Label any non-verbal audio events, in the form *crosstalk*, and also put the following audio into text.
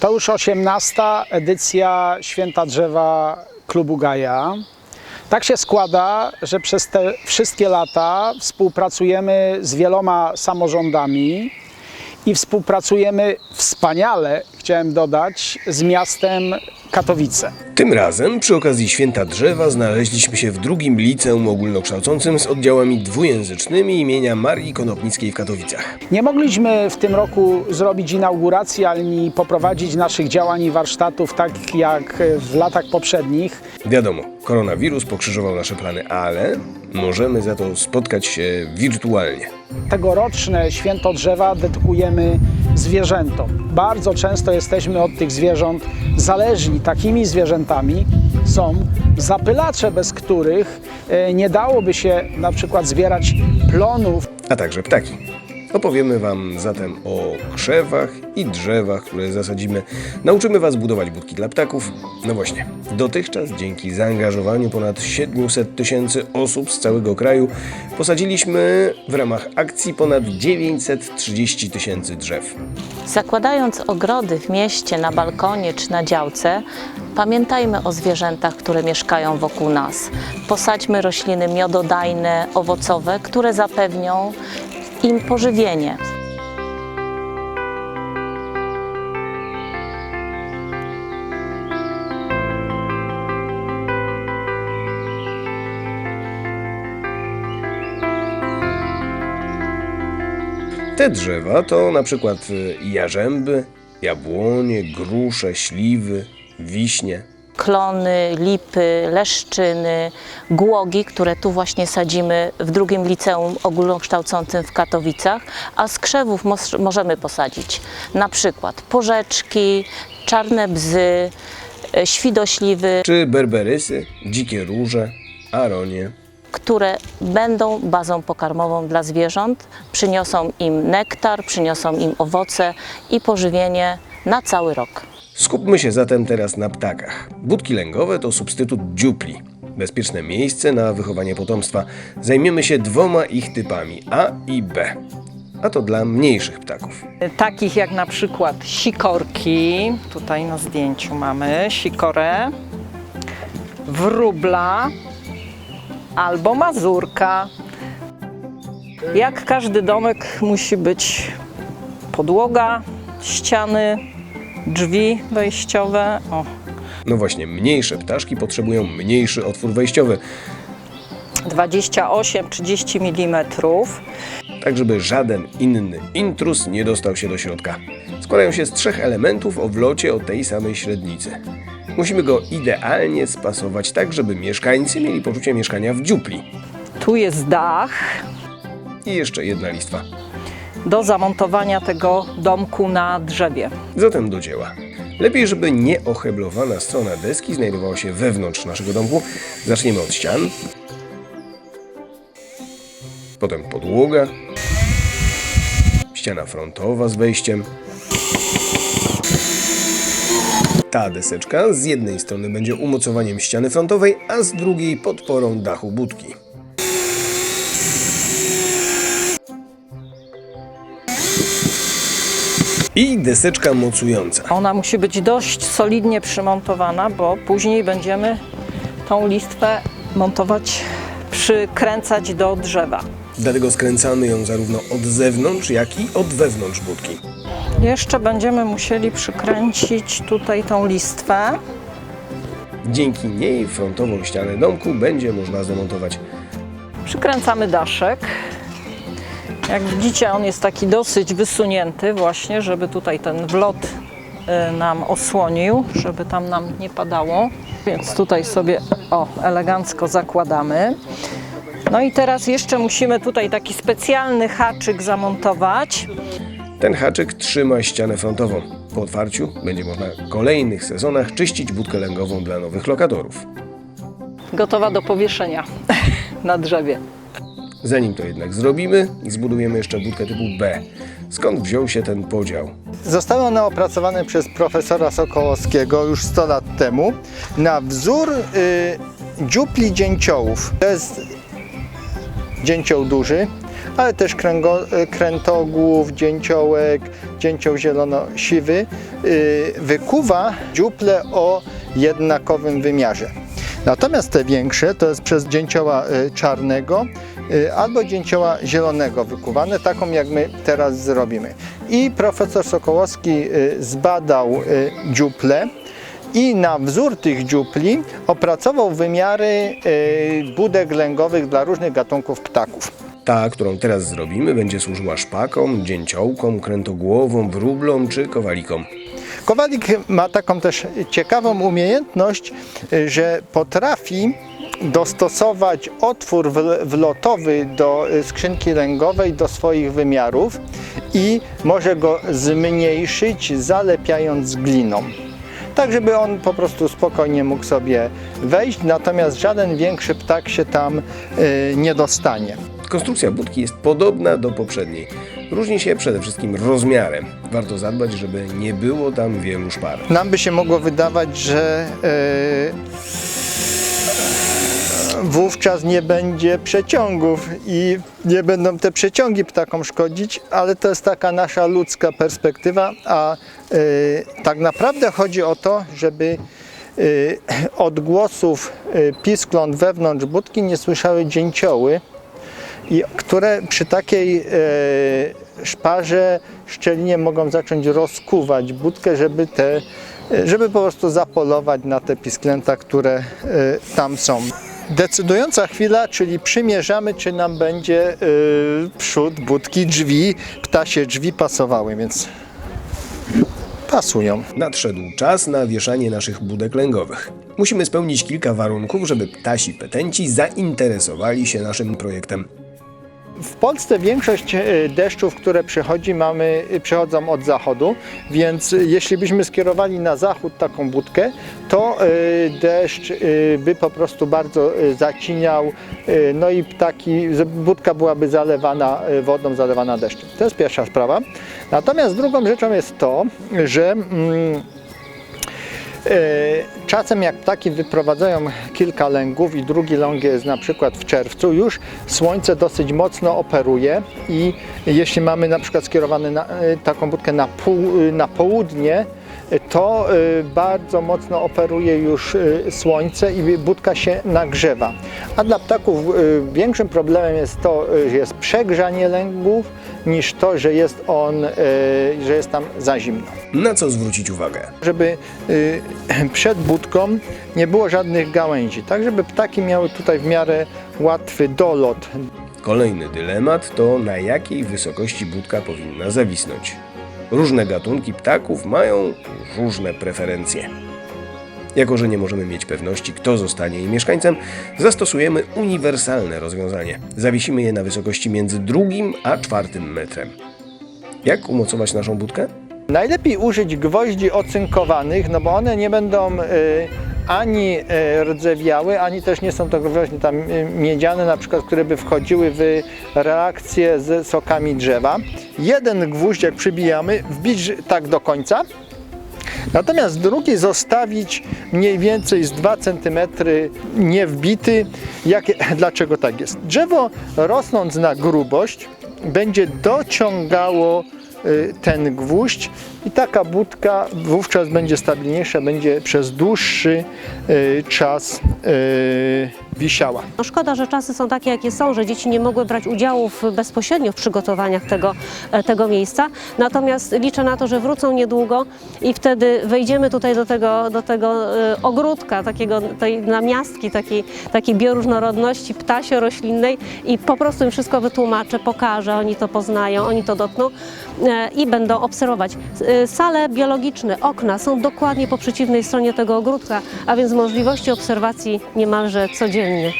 To już 18. edycja Święta Drzewa Klubu Gaja. Tak się składa, że przez te wszystkie lata współpracujemy z wieloma samorządami i współpracujemy wspaniale, chciałem dodać, z miastem Katowice. Tym razem przy okazji Święta Drzewa znaleźliśmy się w drugim liceum ogólnokształcącym z oddziałami dwujęzycznymi imienia Marii Konopnickiej w Katowicach. Nie mogliśmy w tym roku zrobić inauguracji ani poprowadzić naszych działań i warsztatów tak jak w latach poprzednich. Wiadomo, koronawirus pokrzyżował nasze plany, ale możemy za to spotkać się wirtualnie. Tegoroczne święto drzewa dedykujemy zwierzętom. Bardzo często jesteśmy od tych zwierząt zależni. Takimi zwierzętami są zapylacze, bez których e, nie dałoby się na przykład zbierać plonów a także ptaki. Opowiemy Wam zatem o krzewach i drzewach, które zasadzimy. Nauczymy Was budować budki dla ptaków. No właśnie, dotychczas dzięki zaangażowaniu ponad 700 tysięcy osób z całego kraju posadziliśmy w ramach akcji ponad 930 tysięcy drzew. Zakładając ogrody w mieście, na balkonie czy na działce, pamiętajmy o zwierzętach, które mieszkają wokół nas. Posadźmy rośliny miododajne, owocowe, które zapewnią im pożywienie. Te drzewa to na przykład y, jarzęby, jabłonie, grusze, śliwy, wiśnie. Klony, lipy, leszczyny, głogi, które tu właśnie sadzimy w drugim liceum ogólnokształcącym w Katowicach, a z krzewów możemy posadzić na przykład porzeczki, czarne bzy, e, świdośliwy, Czy berberysy, dzikie róże, aronie. które będą bazą pokarmową dla zwierząt, przyniosą im nektar, przyniosą im owoce i pożywienie na cały rok. Skupmy się zatem teraz na ptakach. Budki lęgowe to substytut dziupli. Bezpieczne miejsce na wychowanie potomstwa. Zajmiemy się dwoma ich typami A i B. A to dla mniejszych ptaków. takich jak na przykład sikorki, tutaj na zdjęciu mamy sikorę, wróbla albo mazurka. Jak każdy domek musi być podłoga, ściany, drzwi wejściowe. O, No właśnie, mniejsze ptaszki potrzebują mniejszy otwór wejściowy, 28-30 mm. tak żeby żaden inny intruz nie dostał się do środka. Składają się z trzech elementów o wlocie o tej samej średnicy. Musimy go idealnie spasować tak, żeby mieszkańcy mieli poczucie mieszkania w dziupli. Tu jest dach I jeszcze jedna listwa. Do zamontowania tego domku na drzewie. Zatem do dzieła. Lepiej, żeby nieoheblowana strona deski znajdowała się wewnątrz naszego domku. Zaczniemy od ścian. Potem podłoga. Ściana frontowa z wejściem. Ta deseczka z jednej strony będzie umocowaniem ściany frontowej, a z drugiej podporą dachu budki. I deseczka mocująca. Ona musi być dość solidnie przymontowana, bo później będziemy tą listwę montować, przykręcać do drzewa. Dlatego skręcamy ją zarówno od zewnątrz, jak i od wewnątrz budki. Jeszcze będziemy musieli przykręcić tutaj tą listwę. Dzięki niej frontową ścianę domku będzie można zamontować. Przykręcamy daszek. Jak widzicie, on jest taki dosyć wysunięty właśnie, żeby tutaj ten wlot y, nam osłonił, żeby tam nam nie padało. Więc tutaj sobie o, elegancko zakładamy. No i teraz jeszcze musimy tutaj taki specjalny haczyk zamontować. Ten haczyk trzyma ścianę frontową. Po otwarciu będzie można w kolejnych sezonach czyścić budkę lęgową dla nowych lokatorów. Gotowa do powieszenia *laughs* na drzewie. Zanim to jednak zrobimy, zbudujemy jeszcze budkę typu B. Skąd wziął się ten podział? Zostały one opracowane przez profesora Sokołowskiego już 100 lat temu na wzór y, dziupli dzięciołów. To jest dzięcioł duży, ale też kręgo, e, krętogłów, dzięciołek, dzięcioł zielono-siwy y, wykuwa dziuple o jednakowym wymiarze. Natomiast te większe to jest przez dzięcioła y, czarnego y, albo dzięcioła zielonego wykuwane, taką jak my teraz zrobimy. I profesor Sokołowski y, zbadał dziuple i na wzór tych dziupli opracował wymiary budek lęgowych dla różnych gatunków ptaków. Ta, którą teraz zrobimy, będzie służyła szpakom, dzięciołkom, krętogłowom, wróblom czy kowalikom. Kowalik ma taką też ciekawą umiejętność, y, że potrafi dostosować otwór wl- wlotowy do y, skrzynki lęgowej do swoich wymiarów i może go zmniejszyć zalepiając gliną. Tak, żeby on po prostu spokojnie mógł sobie wejść, natomiast żaden większy ptak się tam y, nie dostanie. Konstrukcja budki jest podobna do poprzedniej. Różni się przede wszystkim rozmiarem. Warto zadbać, żeby nie było tam wielu szpar. Nam by się mogło wydawać, że e, wówczas nie będzie przeciągów i nie będą te przeciągi ptakom szkodzić, ale to jest taka nasza ludzka perspektywa, a e, tak naprawdę chodzi o to, żeby e, odgłosów piskląt wewnątrz budki nie słyszały dzięcioły, i które przy takiej e, szparze szczelinie mogą zacząć rozkuwać budkę, żeby, te, e, żeby po prostu zapolować na te pisklęta, które e, tam są. Decydująca chwila, czyli przymierzamy, czy nam będzie przód budki, drzwi, ptasie drzwi pasowały, więc pasują. Nadszedł czas na wieszanie naszych budek lęgowych. Musimy spełnić kilka warunków, żeby ptasi petenci zainteresowali się naszym projektem. W Polsce większość e, deszczów, które przychodzi, mamy, przychodzą od zachodu, więc jeśli byśmy skierowali na zachód taką budkę, to e, deszcz e, by po prostu bardzo e, zaciniał, e, no i ptaki, budka byłaby zalewana e, wodą, zalewana deszczem. To jest pierwsza sprawa. Natomiast drugą rzeczą jest to, że mm, E, Czasem jak ptaki wyprowadzają kilka lęgów i drugi ląg jest na przykład w czerwcu, już słońce dosyć mocno operuje i jeśli mamy na przykład skierowane na, e, taką budkę na, pół, e, na południe, e, to e, bardzo mocno operuje już e, słońce i budka się nagrzewa. A dla ptaków e, większym problemem jest to, że jest przegrzanie lęgów, niż to, że jest on, że jest tam za zimno Na co zwrócić uwagę? żeby y, *clears throat* przed budką nie było żadnych gałęzi, tak żeby ptaki miały tutaj w miarę łatwy dolot. Kolejny dylemat to na jakiej wysokości budka powinna zawisnąć. Różne gatunki ptaków mają różne preferencje. Jako, że nie możemy mieć pewności, kto zostanie jej mieszkańcem, zastosujemy uniwersalne rozwiązanie. Zawiesimy je na wysokości między drugim a czwartym metrem. Jak umocować naszą budkę? Najlepiej użyć gwoździ ocynkowanych, no bo one nie będą y, ani y, rdzewiały, ani też nie są to gwoździe tam y, miedziane, na przykład, które by wchodziły w reakcję z sokami drzewa. Jeden gwóźdź, jak przybijamy, wbić tak do końca, Natomiast drugi zostawić mniej więcej z 2 cm niewbity. Jak, *laughs* dlaczego tak jest? Drzewo rosnąc na grubość będzie dociągało y, ten gwóźdź i taka budka wówczas będzie stabilniejsza, będzie przez dłuższy y, czas y, wisiała. No szkoda, że czasy są takie, jakie są, że dzieci nie mogły brać udziału w, bezpośrednio w przygotowaniach tego, e, tego miejsca. Natomiast liczę na to, że wrócą niedługo i wtedy wejdziemy tutaj do tego, do tego e, ogródka, takiego, tej namiastki, takiej, takiej bioróżnorodności ptasio-roślinnej i po prostu im wszystko wytłumaczę, pokażę, oni to poznają, oni to dotkną e, i będą obserwować. Sale biologiczne, okna są dokładnie po przeciwnej stronie tego ogródka, a więc możliwości obserwacji niemalże codziennie.